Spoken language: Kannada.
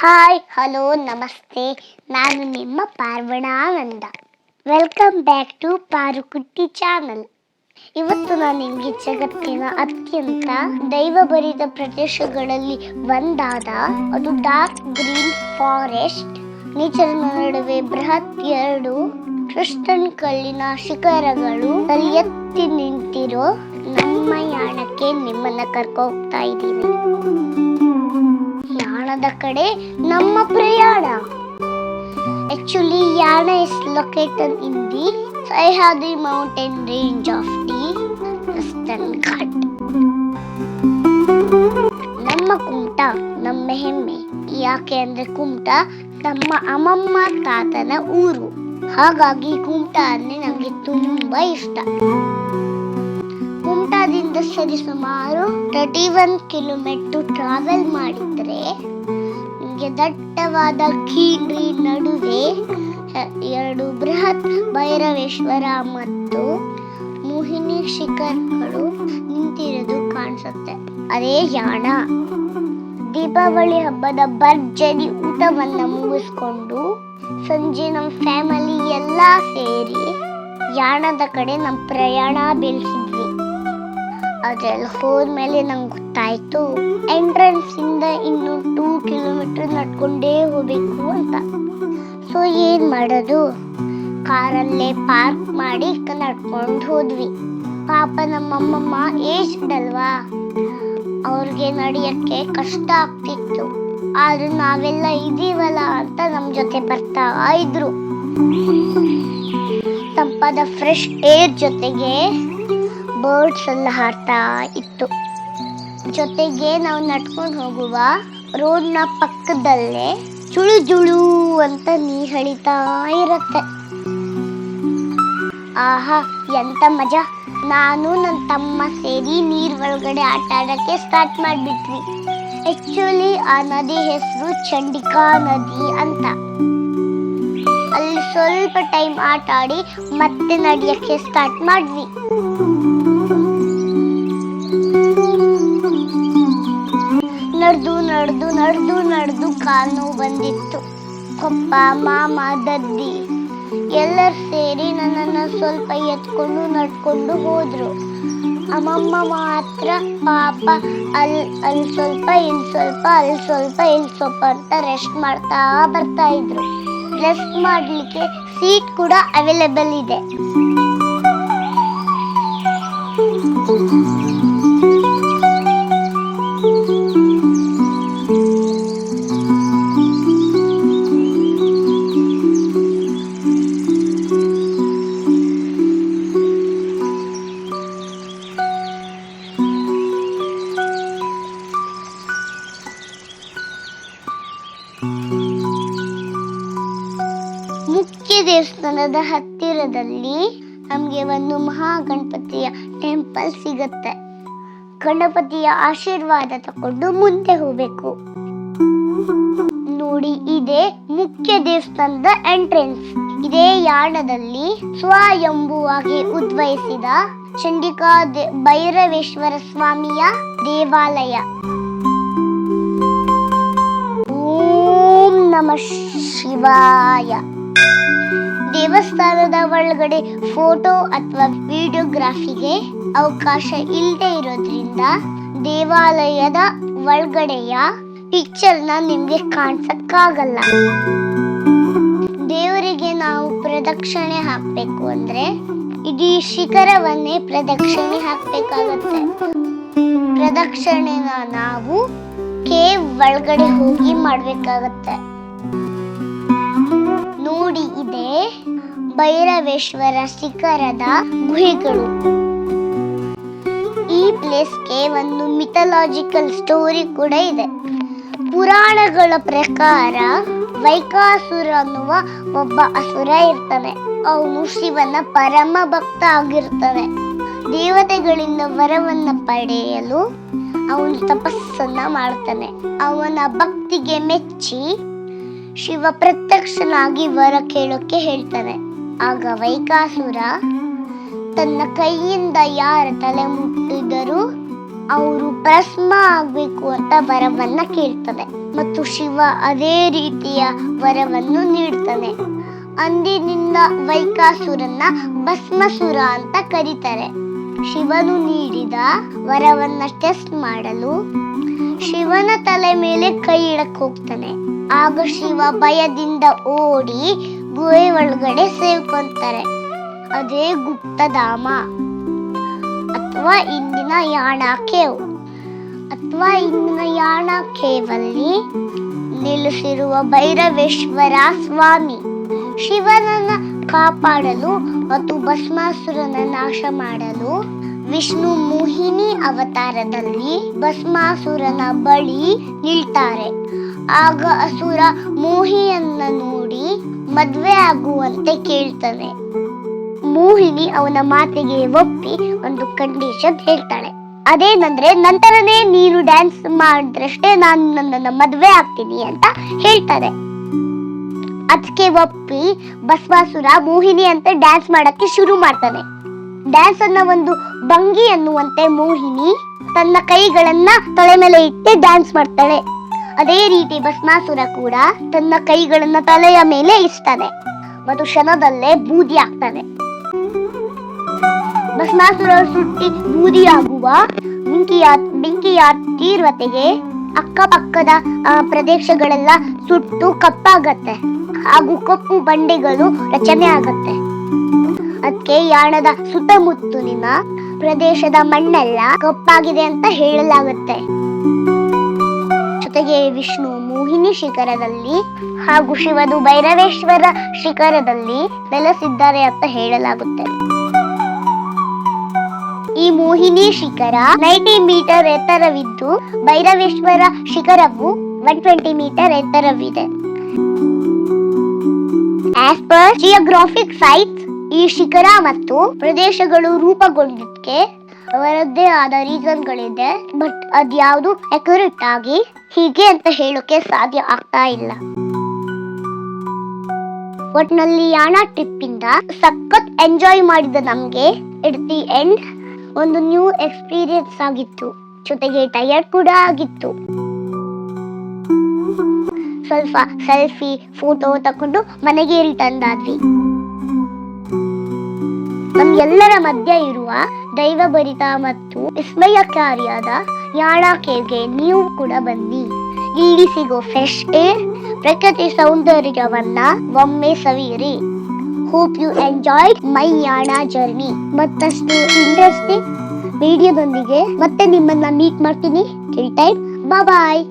ಹಾಯ್, ಹಲೋ, ನಮಸ್ತೆ. ನಾನು ನಿಮ್ಮ ಪಾರ್ವಣಾನಂದ. Welcome back to Parukutti channel ಇವತ್ತು ನಾನು ನಿಮಗೆ ಜಗತ್ತಿನ ಅತ್ಯಂತ ದೈವಭರಿತ ಪ್ರದೇಶಗಳಲ್ಲಿ ಒಂದಾದ ಅದು ಡಾರ್ಕ್ ಗ್ರೀನ್ ಫಾರೆಸ್ಟ್ ನೇಚರ್ ನಡುವೆ ಬೃಹತ್ ಎರಡು ಕ್ರಿಸ್ಟನ್ ಕಲ್ಲಿನ ಶಿಖರಗಳು ಅಲ್ಲಿ ಎತ್ತಿ ನಿಂತಿರೋ ನಮ್ಮ ಯಾಣಕ್ಕೆ ನಿಮ್ಮನ್ನ ಕರ್ಕೊ ಹೋಗ್ತಾ ಇದ್ದೀನಿ. ಯಾಣದ ಕಡೆ ನಮ್ಮ ಪ್ರಯಾಣ. Actually Yana is located in the Sahyadri mountain range of the western ghat ನಮ್ಮ ಕುಮಟ, ನಮ್ಮ ಹೆಮ್ಮೆ. ಯಾಕೆ ಅಂದ್ರೆ ಕುಮಟ ನಮ್ಮ ಅಮ್ಮಮ್ಮ, ತಾತನ ಊರು. ಹಾಗಾಗಿ ಕುಮಟ ಅಂದ್ರೆ ನಮಗೆ ತುಂಬಾ ಇಷ್ಟ. ಕುಮಟಾದಿಂದ ಸರಿ ಸುಮಾರು ತರ್ಟಿ ಒನ್ ಕಿಲೋಮೀಟರ್ ಟ್ರಾವೆಲ್ ಮಾಡಿದರೆ ನಿಮಗೆ ದಟ್ಟವಾದ ಕೀಡ್ರಿ ನಡುವೆ ಎರಡು ಬೃಹತ್ ಭೈರವೇಶ್ವರ ಮತ್ತು ಮೋಹಿನಿ ಶಿಖರ್ಗಳು ನಿಂತಿರೋದು ಕಾಣಿಸುತ್ತೆ. ಅದೇ ಯಾಣ. ದೀಪಾವಳಿ ಹಬ್ಬದ ಭರ್ಜರಿ ಊಟವನ್ನು ಮುಗಿಸ್ಕೊಂಡು ಸಂಜೆ ನಮ್ಮ ಫ್ಯಾಮಿಲಿ ಎಲ್ಲ ಸೇರಿ ಯಾಣದ ಕಡೆ ನಮ್ಮ ಪ್ರಯಾಣ ಬೆಳೆಸಿದ್ವಿ. ಅದ್ರಲ್ಲಿ ಹೋದ್ಮೇಲೆ ನಂಗೆ ಗೊತ್ತಾಯ್ತು. ಎಂಟ್ರೆನ್ಸ್ ಇಂದ ಇನ್ನು ಟೂ ಕಿಲೋಮೀಟರ್ ನಡ್ಕೊಂಡೇ ಹೋಗ್ಬೇಕು ಅಂತ. ಸೊ ಏನ್ ಮಾಡೋದು? ಕಾರಲ್ಲೇ ಪಾರ್ಕ್ ಮಾಡಿ ನಡ್ಕೊಂಡು ಹೋದ್ವಿ. ಪಾಪ ನಮ್ಮಮ್ಮಮ್ಮ ಏಜ್ಡ್ ಅಲ್ವಾ? ಅವ್ರಿಗೆ ನಡೆಯಕ್ಕೆ ಕಷ್ಟ ಆಗ್ತಿತ್ತು. ಆದ್ರೆ ನಾವೆಲ್ಲ ಇದೀವಲ್ಲ ಅಂತ ನಮ್ಮ ಜೊತೆ ಬರ್ತಾ ಇದ್ರು. ತಂಪಾದ ಫ್ರೆಶ್ ಏರ್ ಜೊತೆಗೆ ಬರ್ಡ್ಸ್ ಎಲ್ಲ ಹಾರ್ತಾ ಇತ್ತು. ಜೊತೆಗೆ ನಾವು ನಡ್ಕೊಂಡು ಹೋಗುವ ರೋಡ್ನ ಪಕ್ಕದಲ್ಲೇ ಜುಳು ಜುಳು ಅಂತ ನೀರು ಹಳಿತಾ ಇರುತ್ತೆ. ಆಹಾ, ಎಂತ ಮಜಾ. ನಾನು ನನ್ನ ತಮ್ಮ ಸೇರಿ ನೀರ್ ಒಳಗಡೆ ಆಟ ಆಡಕ್ಕೆ ಸ್ಟಾರ್ಟ್ ಮಾಡ್ಬಿಟ್ವಿ. ಆಕ್ಚುಲಿ ಆ ನದಿ ಹೆಸರು ಚಂಡಿಕಾ ನದಿ ಅಂತ. ಅಲ್ಲಿ ಸ್ವಲ್ಪ ಟೈಮ್ ಆಟ ಆಡಿ ಮತ್ತೆ ನಡಿಯಕ್ಕೆ ಸ್ಟಾರ್ಟ್ ಮಾಡ್ವಿ. ನಡೆದು ನಡೆದು ನಡೆದು ನಡೆದು ಕಾಲು ಬಂದಿತ್ತು. ಕೊಪ್ಪ, ಮಾಮ, ದದ್ದಿ ಎಲ್ಲರೂ ಸೇರಿ ನನ್ನನ್ನು ಸ್ವಲ್ಪ ಎತ್ಕೊಂಡು ನಡ್ಕೊಂಡು ಹೋದರು. ಅಮ್ಮಮ್ಮ ಮಾತ್ರ, ಪಾಪ ಅಲ್ಲಿ ಅಲ್ಲಿ ಸ್ವಲ್ಪ ಇಲ್ಲಿ ಸ್ವಲ್ಪ ಅಲ್ಲಿ ಸ್ವಲ್ಪ ಇಲ್ಲಿ ಸ್ವಲ್ಪ ಅಂತ ರೆಸ್ಟ್ ಮಾಡ್ತಾ ಬರ್ತಾ ಇದ್ರು. ರೆಸ್ಟ್ ಮಾಡಲಿಕ್ಕೆ ಸೀಟ್ ಕೂಡ ಅವೈಲೇಬಲ್ ಇದೆ. ಮುಖ್ಯ ದೇವಸ್ಥಾನದ ಹತ್ತಿರದಲ್ಲಿ ನಮಗೆ ಒಂದು ಮಹಾಗಣಪತಿಯ ಟೆಂಪಲ್ ಸಿಗುತ್ತೆ. ಗಣಪತಿಯ ಆಶೀರ್ವಾದ ತಗೊಂಡು ಮುಂದೆ ಹೋಗ್ಬೇಕು. ನೋಡಿ, ಇದೆ ಮುಖ್ಯ ದೇವಸ್ಥಾನದ ಎಂಟ್ರೆನ್ಸ್ ಇದೇ ಯಾಣದಲ್ಲಿ ಸ್ವಯಂಭುವಾಗಿ ಉದ್ಭವಿಸಿದ ಚಂಡಿಕಾ ಭೈರವೇಶ್ವರ ಸ್ವಾಮಿಯ ದೇವಾಲಯ. ಶಿವಾಯ ದೇವಸ್ಥಾನದ ಒಳಗಡೆ ಫೋಟೋ ಅಥವಾ ವಿಡಿಯೋಗ್ರಾಫಿಗೆ ಅವಕಾಶ ಇಲ್ಲದೆ ಇರೋದ್ರಿಂದ ದೇವಾಲಯದ ಒಳಗಡೆಯ ಪಿಕ್ಚರ್ನ ನಿಮಗೆ ಕಾಣಿಸಕ್ಕಾಗಲ್ಲ. ದೇವರಿಗೆ ನಾವು ಪ್ರದಕ್ಷಿಣೆ ಹಾಕಬೇಕು ಅಂದ್ರೆ ಇಡೀ ಶಿಖರವನ್ನೇ ಪ್ರದಕ್ಷಿಣೆ ಹಾಕಬೇಕಾಗುತ್ತೆ. ಪ್ರದಕ್ಷಿಣೆನ ನಾವು ಕೇವ್ ಒಳಗಡೆ ಹೋಗಿ ಮಾಡ್ಬೇಕಾಗತ್ತೆ. ನೋಡಿ ಇದೆ ಭೈರವೇಶ್ವರ ಶಿಖರದ ಗುಹೆಗಳು. ಈ ಪ್ಲೇಸ್ಗೆ ಒಂದು ಮಿಥಲಾಜಿಕಲ್ ಸ್ಟೋರಿ ಕೂಡ ಇದೆ. ಪುರಾಣಗಳ ಪ್ರಕಾರ ವೈಕಾಸುರ ಅನ್ನುವ ಒಬ್ಬ ಅಸುರ ಇರ್ತಾನೆ. ಅವನು ಶಿವನ ಪರಮ ಭಕ್ತ ಆಗಿರ್ತಾನೆ. ದೇವತೆಗಳಿಂದ ವರವನ್ನ ಪಡೆಯಲು ಅವನು ತಪಸ್ಸನ್ನ ಮಾಡ್ತಾನೆ. ಅವನ ಭಕ್ತಿಗೆ ಮೆಚ್ಚಿ ಶಿವ ಪ್ರತ್ಯಕ್ಷನಾಗಿ ವರ ಕೇಳೋಕೆ ಹೇಳ್ತಾನೆ. ಆಗ ವೈಕಾಸುರ ತನ್ನ ಕೈಯಿಂದ ಯಾರ ತಲೆ ಮುಟ್ಟಿದರೂ ಅವರು ಭಸ್ಮ ಆಗ್ಬೇಕು ಅಂತ ವರವನ್ನ ಕೇಳ್ತಾನೆ ಮತ್ತು ಶಿವ ಅದೇ ರೀತಿಯ ವರವನ್ನು ನೀಡ್ತಾನೆ. ಅಂದಿನಿಂದ ವೈಕಾಸುರನ್ನ ಭಸ್ಮಸುರ ಅಂತ ಕರೀತಾರೆ. ಶಿವನು ನೀಡಿದ ವರವನ್ನ ಟೆಸ್ಟ್ ಮಾಡಲು ಶಿವನ ತಲೆ ಮೇಲೆ ಕೈ ಇಡಕ್ಕೆ ಹೋಗ್ತಾನೆ. ಆಗ ಶಿವ ಭಯದಿಂದ ಓಡಿ ಗುಹೆ ಒಳಗಡೆ ಸೇರ್ಕೊಂತಾರೆ. ಅದೇ ಗುಪ್ತಧಾಮ ಅಥವಾ ಇಂದಿನ ಯಾಣ ಕೇವ್. ಅಥವಾ ಇಂದಿನ ಯಾಣ ಕೇವಲ್ಲಿ ನಿಲ್ಲಿಸಿರುವ ಭೈರವೇಶ್ವರ ಸ್ವಾಮಿ. ಶಿವನನ್ನ ಕಾಪಾಡಲು ಮತ್ತು ಭಸ್ಮಾಸುರನ ನಾಶ ಮಾಡಲು ವಿಷ್ಣು ಮೋಹಿನಿ ಅವತಾರದಲ್ಲಿ ಭಸ್ಮಾಸುರನ ಬಳಿ ನಿಲ್ತಾರೆ. ಆಗ ಅಸುರ ಮೋಹಿಯನ್ನ ನೋಡಿ ಮದ್ವೆ ಆಗುವಂತೆ ಕೇಳ್ತಾನೆ ಮೋಹಿನಿ ಅವನ ಮಾತಿಗೆ ಒಪ್ಪಿ ಒಂದು ಕಂಡೀಷನ್ ಹೇಳ್ತಾಳೆ. ಅದೇನಂದ್ರೆ, ನಂತರನೇ ನೀನು ಡ್ಯಾನ್ಸ್ ಮಾಡಿದ್ರಷ್ಟೇ ನಾನು ನನ್ನನ್ನ ಮದ್ವೆ ಆಗ್ತೀನಿ ಅಂತ ಹೇಳ್ತಾರೆ ಅದಕ್ಕೆ ಒಪ್ಪಿ ಬಸವಾಸುರ ಮೋಹಿನಿ ಅಂತ ಡ್ಯಾನ್ಸ್ ಮಾಡಕ್ಕೆ ಶುರು ಮಾಡ್ತಾನೆ. ಡ್ಯಾನ್ಸ್ ಅನ್ನ ಒಂದು ಭಂಗಿ ಅನ್ನುವಂತೆ ಮೋಹಿನಿ ತನ್ನ ಕೈಗಳನ್ನ ತಲೆ ಮೇಲೆ ಇಟ್ಟು ಡ್ಯಾನ್ಸ್ ಮಾಡ್ತಾಳೆ. ಅದೇ ರೀತಿ ಭಸ್ಮಾಸುರ ಕೂಡ ತನ್ನ ಕೈಗಳನ್ನ ತಲೆಯ ಮೇಲೆ ಇಸ್ತಾನೆ ಮತ್ತು ಕ್ಷಣದಲ್ಲೇ ಬೂದಿ ಆಗ್ತಾನೆ ಭಸ್ಮಾಸುರ ಸುಟ್ಟಿ ಬೂದಿಯಾಗುವ ಬೆಂಕಿಯ ಬೆಂಕಿಯ ತೀವ್ರತೆಗೆ ಅಕ್ಕಪಕ್ಕದ ಪ್ರದೇಶಗಳೆಲ್ಲ ಸುಟ್ಟು ಕಪ್ಪಾಗತ್ತೆ. ಹಾಗೂ ಕಪ್ಪು ಬಂಡೆಗಳು ರಚನೆ ಆಗತ್ತೆ. ಅದಕ್ಕೆ ಯಾಣದ ಸುತ್ತಮುತ್ತಲಿನ ಪ್ರದೇಶದ ಮಣ್ಣೆಲ್ಲ ಕಪ್ಪಾಗಿದೆ ಅಂತ ಹೇಳಲಾಗುತ್ತೆ. ಜೊತೆಗೆ ವಿಷ್ಣು ಮೋಹಿನಿ ಶಿಖರದಲ್ಲಿ ಹಾಗೂ ಶಿವನು ಭೈರವೇಶ್ವರ ಶಿಖರದಲ್ಲಿ ನೆಲೆಸಿದ್ದಾರೆ ಅಂತ ಹೇಳಲಾಗುತ್ತೆ. ಈ ಮೋಹಿನಿ ಶಿಖರ ನೈಂಟಿ ಮೀಟರ್ ಎತ್ತರವಿದ್ದು ಭೈರವೇಶ್ವರ ಶಿಖರವು ಒನ್ ಟ್ವೆಂಟಿ ಮೀಟರ್ ಎತ್ತರವಿದೆ. ಆಸ್ ಜಿಯೋಗ್ರಾಫಿಕ್ ಸೈಟ್ಸ್ ಈ ಶಿಖರ ಮತ್ತು ಪ್ರದೇಶಗಳು ರೂಪುಗೊಂಡಕ್ಕೆ ಅವರದ್ದೇ ಆದ ರೀಸನ್ಗಳಿದೆ, ಬಟ್ ಅದ್ಯಾವುದು ಅಕ್ಯುರೇಟ್ ಆಗಿ ಹೀಗೆ ಅಂತ ಹೇಳೋಕೆ ಸಾಧ್ಯ ಆಗ್ತಾ ಇಲ್ಲ. ಒಟ್ನಲ್ಲಿ ಯಾಣ ಟ್ರಿಪ್ ಇಂದ ಸಖತ್ ಎಂಜಾಯ್ ಮಾಡಿದ ನಮ್ಗೆ ಎಟ್ ದಿ ಎಂಡ್ ಒಂದು ನ್ಯೂ ಎಕ್ಸ್ಪೀರಿಯನ್ಸ್ ಆಗಿತ್ತು. ಜೊತೆಗೆ ಟಯರ್ಡ್ ಕೂಡ ಆಗಿತ್ತು. ಸ್ವಲ್ಪ ಸೆಲ್ಫಿ ಫೋಟೋ ತಕೊಂಡು ಮನೆಗೆ ರಿಟರ್ನ್ ಆದ್ವಿ. ನಮ್ಗೆಲ್ಲರ ಮಧ್ಯ ಇರುವ ದೈವಭರಿತ ಮತ್ತು ವಿಸ್ಮಯಕಾರಿಯಾದ ಯಾಣ ಕೇವ್ಗೆ ನೀವು ಕೂಡ ಬನ್ನಿ. ಇಲ್ಲಿ ಸಿಗೋ ಫ್ರೆಶ್ ಏರ್ ಪ್ರಕೃತಿ ಸೌಂದರ್ಯವನ್ನ ಒಮ್ಮೆ ಸವಿಯಿರಿ. Hope you enjoyed my Yana journey ಮತ್ತಷ್ಟು ಇಂಟ್ರೆಸ್ಟಿಂಗ್ ವಿಡಿಯೋದೊಂದಿಗೆ ಮತ್ತೆ ನಿಮ್ಮನ್ನ ಮೀಟ್ ಮಾಡ್ತೀನಿ. ಬಾಯ್